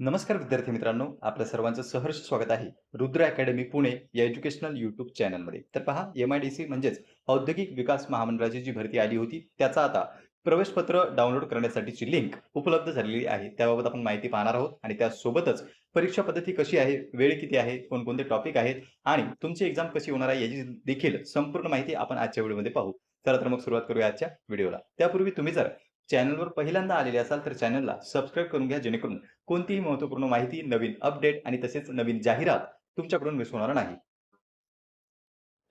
नमस्कार विद्यार्थी मित्रांनो आपल्या सर्वांचं सहर्ष स्वागत आहे रुद्र अकॅडमी पुणे या एज्युकेशनल युट्यूब चॅनलमध्ये. तर पहा एम आय डी सी म्हणजेच औद्योगिक विकास महामंडळाची जी भरती आली होती त्याचा आता प्रवेशपत्र डाउनलोड करण्यासाठीची लिंक उपलब्ध झालेली आहे. त्याबाबत आपण माहिती पाहणार आहोत आणि त्यासोबतच परीक्षा पद्धती कशी आहे वेळ किती आहे कोणकोणते टॉपिक आहेत आणि तुमची एक्झाम कशी होणार आहे याची देखील संपूर्ण माहिती आपण आजच्या व्हिडिओमध्ये पाहू. चला तर मग सुरुवात करूया आजच्या व्हिडिओला. त्यापूर्वी तुम्ही जर चॅनलवर पहिल्यांदा आलेले असाल तर चॅनलला सबस्क्राईब करून घ्या जेणेकरून कोणतीही महत्त्वपूर्ण माहिती नवीन अपडेट आणि तसेच नवीन जाहिरात तुमच्याकडून मिस होणार नाही.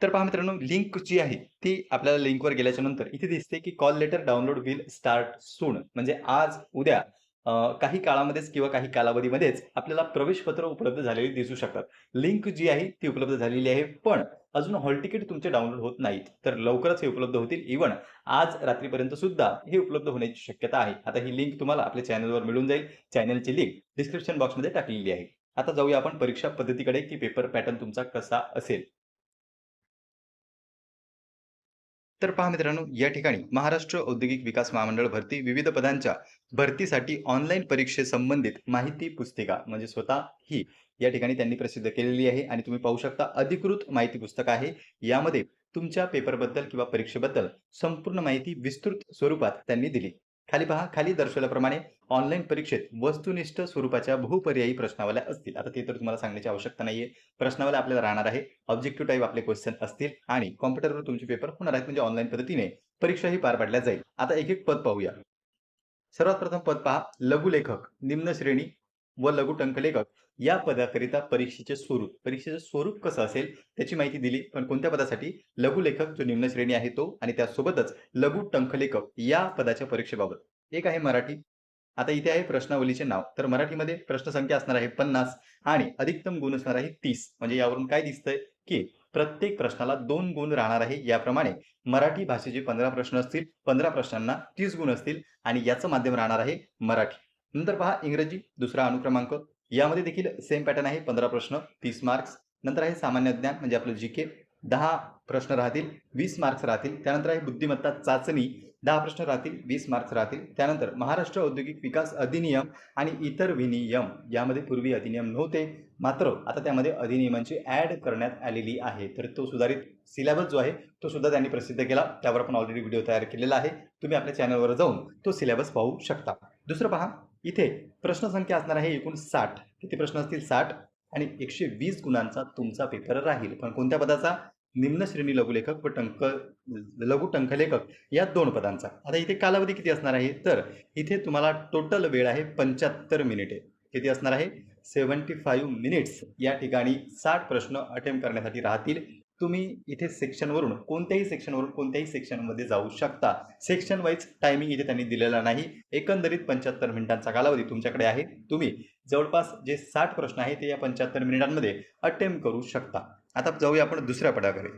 तर पहा मित्रांनो लिंक जी आहे ती आपल्याला लिंकवर गेल्याच्यानंतर इथे दिसते की call letter download will start soon म्हणजे आज उद्या काही काळामध्येच किंवा काही कालावधीमध्येच आपल्याला प्रवेशपत्र उपलब्ध झालेली दिसू शकतात. लिंक जी आहे ती उपलब्ध झालेली आहे. पण अजून हॉल तिकीट तुमचे डाउनलोड होत नाहीत. तर लवकरच हे उपलब्ध होतील. इव्हन आज रात्रीपर्यंत सुद्धा हे उपलब्ध होण्याची शक्यता आहे. आता ही लिंक तुम्हाला आपल्या चॅनलवर मिळून जाईल. चॅनलची लिंक डिस्क्रिप्शन बॉक्समध्ये टाकलेली आहे. आता जाऊया आपण परीक्षा पद्धतीकडे की पेपर पॅटर्न तुमचा कसा असेल. तर पहा मित्रांनो या ठिकाणी महाराष्ट्र औद्योगिक विकास महामंडळ भरती विविध पदांच्या भरतीसाठी ऑनलाईन परीक्षेसंबंधित माहिती पुस्तिका म्हणजे स्वतः ही या ठिकाणी त्यांनी प्रसिद्ध केलेली आहे. आणि तुम्ही पाहू शकता अधिकृत माहिती पुस्तक आहे. यामध्ये तुमच्या पेपरबद्दल किंवा परीक्षेबद्दल संपूर्ण माहिती विस्तृत स्वरूपात त्यांनी दिली. खाली पहा खाली दर्शवल्याप्रमाणे ऑनलाईन परीक्षेत वस्तुनिष्ठ स्वरूपाच्या बहुपर्यायी प्रश्नावल्या असतील. आता ते तर तुम्हाला सांगण्याची आवश्यकता नाहीये. प्रश्नावल्या आपल्याला राहणार आहे. ऑब्जेक्टिव्ह टाईप आपले क्वेश्चन असतील आणि कॉम्प्युटरवर तुमचे पेपर होणार आहेत. म्हणजे ऑनलाईन पद्धतीने परीक्षाही पार पाडल्या जाईल. आता एक एक पद पाहूया. सर्वात प्रथम पद पहा लघुलेखक निम्न श्रेणी व लघु टंकलेखक या पदाकरिता परीक्षेचे स्वरूप. परीक्षेचे स्वरूप कसं असेल त्याची माहिती दिली. पण कोणत्या पदासाठी? लघुलेखक जो निम्न श्रेणी आहे तो आणि त्यासोबतच लघु टंकलेखक या पदाच्या परीक्षेबाबत. एक आहे मराठी. आता इथे आहे प्रश्नावलीचे नाव. तर मराठीमध्ये प्रश्नसंख्या असणार आहे पन्नास आणि अधिकतम गुण असणार आहे तीस. म्हणजे यावरून काय दिसतंय? की प्रत्येक प्रश्नाला दोन गुण राहणार आहे. याप्रमाणे मराठी भाषेचे पंधरा प्रश्न असतील पंधरा प्रश्नांना तीस गुण असतील आणि याचं माध्यम राहणार आहे मराठी. नंतर पहा इंग्रजी दुसरा अनुक्रमांक. यामध्ये देखील सेम पॅटर्न आहे पंधरा प्रश्न तीस मार्क्स नंतर आहे सामान्य ज्ञान म्हणजे आपलं जी के दहा प्रश्न राहतील वीस मार्क्स राहतील. त्यानंतर आहे बुद्धिमत्ता चाचणी. दहा प्रश्न राहतील वीस मार्क्स राहतील. त्यानंतर महाराष्ट्र औद्योगिक विकास अधिनियम आणि इतर विनियम. यामध्ये पूर्वी अधिनियम नव्हते. मात्र आता त्यामध्ये अधिनियमांची ऍड करण्यात आलेली आहे. तर तो सुधारित सिलेबस जो आहे तो सुद्धा त्यांनी प्रसिद्ध केला. त्यावर आपण ऑलरेडी व्हिडिओ तयार केलेला आहे. तुम्ही आपल्या चॅनलवर जाऊन तो सिलेबस पाहू शकता. दुसरं पहा इथे प्रश्नसंख्या असणार आहे एकूण साठ. किती प्रश्न असतील? साठ. आणि एकशे वीस गुणांचा तुमचा पेपर राहील. पण कोणत्या पदाचा? निम्न श्रेणी लघुलेखक व टंक लघु टंकलेखक या दोन पदांचा. आता इथे कालावधी किती असणार आहे? तर इथे तुम्हाला टोटल वेळ आहे पंच्याहत्तर मिनिटे किती असणार आहे? सेवन्टी फाईव्ह मिनिट्स या ठिकाणी साठ प्रश्न अटेम्प्ट करण्यासाठी राहतील. तुम्ही इथे सेक्शनवरून कोणत्याही सेक्शनवरून कोणत्याही सेक्शनमध्ये जाऊ शकता. सेक्शन वाईज टायमिंग इथे त्यांनी दिलेला नाही. एकंदरीत पंच्याहत्तर मिनिटांचा कालावधी तुमच्याकडे आहे. तुम्ही जवळपास जे साठ प्रश्न आहेत ते या पंच्याहत्तर मिनिटांमध्ये अटेम्प्ट करू शकता. आता जाऊया आपण दुसऱ्या पदाकडे.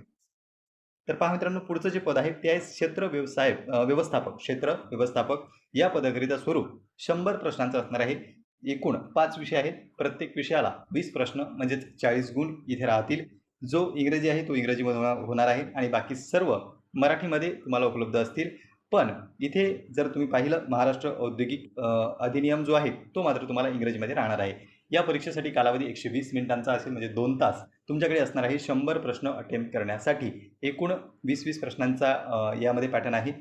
तर पहा मित्रांनो पुढचं जे पद आहे ते आहे क्षेत्र व्यवसाय व्यवस्थापक. क्षेत्र व्यवस्थापक या पदाकरिता स्वरूप शंभर प्रश्नांचं असणार आहे. एकूण पाच विषय आहेत. प्रत्येक विषयाला वीस प्रश्न म्हणजेच चाळीस गुण इथे राहतील. जो इंग्रजी आहे तो इंग्रजीमध्ये होणार- होणार आहे आणि बाकी सर्व मराठीमध्ये तुम्हाला उपलब्ध असतील. पण इथे जर तुम्ही पाहिलं महाराष्ट्र औद्योगिक अधिनियम जो आहे तो मात्र तुम्हाला इंग्रजीमध्ये राहणार आहे. या परीक्षेसाठी कालावधी एकशे वीस मिनिटांचा असेल म्हणजे दोन तास तुमच्याकडे असणार आहे शंभर प्रश्न अटेम्प्ट करण्यासाठी. एकूण वीस वीस प्रश्नांचा यामध्ये पॅटर्न आहे.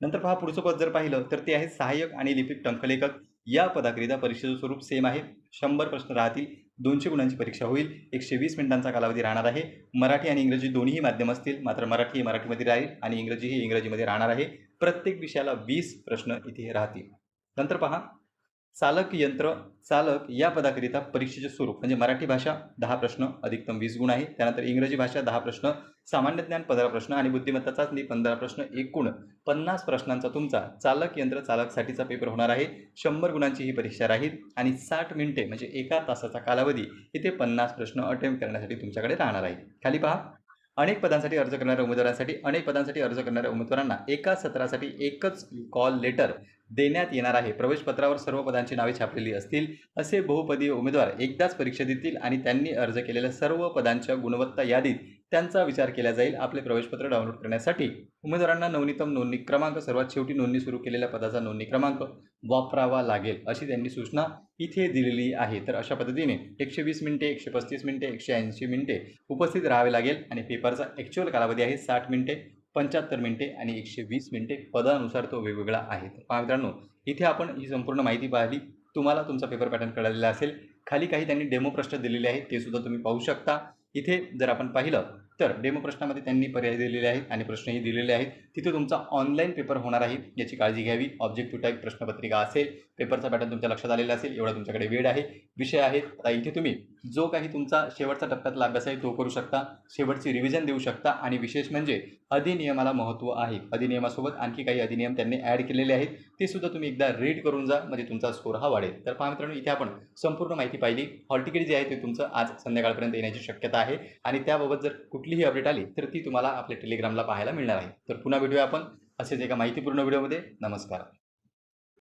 नंतर पहा पुढचं पद जर पाहिलं तर ते आहे सहाय्यक आणि लिपिक टंकलेखक. या पदाकरिता परीक्षेचं स्वरूप सेम आहे. शंभर प्रश्न राहतील. दोनशे गुणांची परीक्षा होईल. एकशे वीस मिनिटांचा कालावधी राहणार आहे. मराठी आणि इंग्रजी दोन्ही माध्यम असतील. मात्र मराठी हे मराठीमध्ये राहील आणि इंग्रजी हे इंग्रजीमध्ये राहणार आहे. प्रत्येक विषयाला वीस प्रश्न इथे राहतील. नंतर पहा. चालक यंत्र चालक या पदाकरिता परीक्षेचे स्वरूप म्हणजे मराठी भाषा दहा प्रश्न अधिकतम वीस गुण आहे. त्यानंतर इंग्रजी भाषा दहा प्रश्न सामान्य ज्ञान पंधरा प्रश्न आणि बुद्धिमत्ता चाचणी पंधरा प्रश्न एकूण पन्नास प्रश्नांचा तुमचा चालक यंत्र चालकसाठीचा पेपर होणार आहे. शंभर गुणांची ही परीक्षा राहील आणि साठ मिनिटे म्हणजे एका तासाचा कालावधी इथे पन्नास प्रश्न अटेम्प्ट करण्यासाठी तुमच्याकडे राहणार आहे. खाली पहा. अनेक पदांसाठी अर्ज करणाऱ्या उमेदवारांसाठी अनेक पदांसाठी अर्ज करणाऱ्या उमेदवारांना एका सत्रासाठी एकच कॉल लेटर देण्यात येणार आहे. प्रवेशपत्रावर सर्व पदांची नावे छापलेली असतील असे बहुपदीय उमेदवार एकदाच परीक्षा देतील आणि त्यांनी अर्ज केलेल्या सर्व पदांच्या गुणवत्ता यादीत त्यांचा विचार केला जाईल. आपले प्रवेशपत्र डाउनलोड करण्यासाठी उमेदवारांना नवनीतम नोंदणी क्रमांक सर्वात शेवटी नोंदणी सुरू केलेल्या पदाचा नोंदणी क्रमांक वापरावा लागेल अशी त्यांनी सूचना इथे दिलेली आहे. तर अशा पद्धतीने एकशे वीस मिनिटे एकशे पस्तीस मिनिटे एकशे ऐंशी मिनिटे उपस्थित राहावे लागेल आणि पेपरचा ॲक्च्युअल कालावधी आहे साठ मिनिटे. पंच्याहत्तर मिनिटे आणि एकशे वीस मिनिटे पदानुसार तो वेगवेगळा आहे. पहा मित्रांनो इथे आपण ही संपूर्ण माहिती पाहिली. तुम्हाला तुमचा पेपर पॅटर्न कळलेला असेल. खाली काही त्यांनी डेमो प्रश्न दिलेले आहेत ते सुद्धा तुम्ही पाहू शकता. इथे जर आपण पाहिलं तर डेमो प्रश्नामध्ये त्यांनी पर्याय दिलेले आहेत आणि प्रश्नही दिलेले आहेत. तिथे तुमचा ऑनलाईन पेपर होणार आहे याची काळजी घ्यावी. ऑब्जेक्टिव्ह टाईप प्रश्नपत्रिका असेल पेपरचा पॅटर्न तुमच्या लक्षात आलेला असेल एवढा तुमच्याकडे वेळ आहे. विषय आहेत आता इथे तुम्ही जो काही तुमचा शेवटचा टप्प्यातला अभ्यास आहे तो करू शकता शेवटची रिव्हिजन देऊ शकता आणि विशेष म्हणजे अधिनियमाला महत्त्व आहे. अधिनियमासोबत आणखी काही अधिनियम त्यांनी ॲड केलेले आहेत. ते सुद्धा तुम्ही एकदा रीड करून जा म्हणजे तुमचा स्कोर हा वाढेल. तर पहा मित्रांनो इथे आपण संपूर्ण माहिती पाहिली. हॉल तिकीट जे आहे ते तुमचं आज संध्याकाळपर्यंत येण्याची शक्यता आहे. आणि त्याबाबत जर कुठलीही अपडेट आली तर ती तुम्हाला आपल्या टेलिग्रामला पाहायला मिळणार आहे. तर पुन्हा भेटूया आपण असेच एका माहितीपूर्ण व्हिडिओमध्ये नमस्कार.